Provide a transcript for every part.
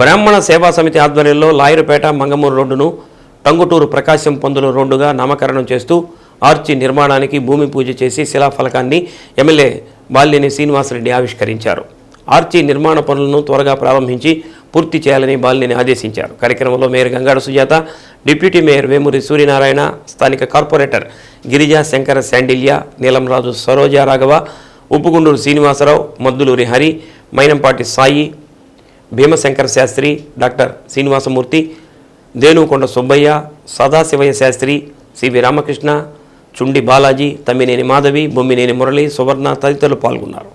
బ్రాహ్మణ సేవా సమితి ఆధ్వర్యంలో లాయరుపేట మంగమూరు రోడ్డును టంగుటూరు ప్రకాశం పందులు రోడ్డుగా నామకరణం చేస్తూ ఆర్చి నిర్మాణానికి భూమి పూజ చేసి శిలాఫలకాన్ని ఎమ్మెల్యే బాలినేని శ్రీనివాసరెడ్డి ఆవిష్కరించారు. ఆర్చి నిర్మాణ పనులను త్వరగా ప్రారంభించి పూర్తి చేయాలని బాలినేని ఆదేశించారు. కార్యక్రమంలో mayor Gangada Sujatha deputy mayor Vemuri Suryanarayana స్థానిక corporator Girija Shankara Sandilya Neelamraju Saroja Raghava Uppugunduru Srinivasa Rao Maddulari Hari Mainampati Sai Bhimashankara Sastry doctor Srinivasamurthy Denukonda Subbaiah Sadasivaiah Sastry C V Ramakrishna Chundi Balaji Tammineni Madhavi Bommineni Murali Suvarna తదితరులు పాల్గొన్నారు.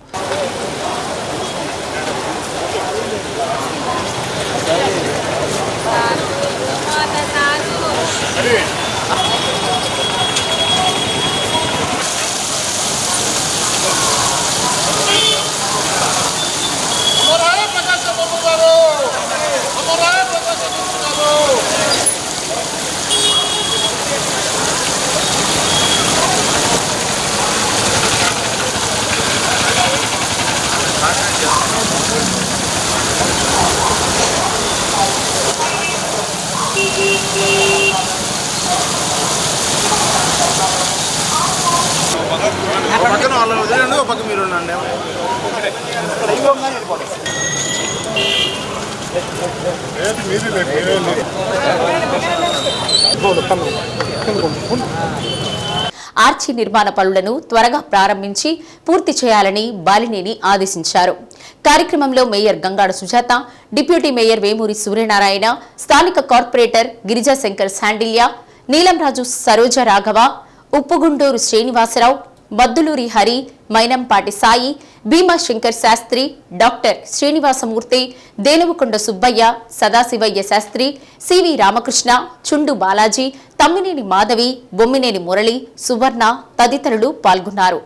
ఒక పక్కన వాళ్ళు వదిలేండి ఒక పక్క మీరు ఉండండి. ఆర్చి నిర్మాణ పనులను త్వరగా ప్రారంభించి పూర్తి చేయాలని బాలినేని ఆదేశించారు. కార్యక్రమంలో mayor Gangada Sujatha deputy mayor Vemuri Suryanarayana స్థానిక corporator Girijashankar Sandilya Neelamraju Saroja Raghava Uppugunduru Srinivasa Rao Maddulari Hari Mainampati Sai Bhimashankar Sastry doctor Srinivasamurthy Denuvakonda Subbaiah Sadasivaiah Sastry C V Ramakrishna Chundu Balaji Tammineni Madhavi Bommineni Murali Suvarna తదితరులు పాల్గొన్నారు.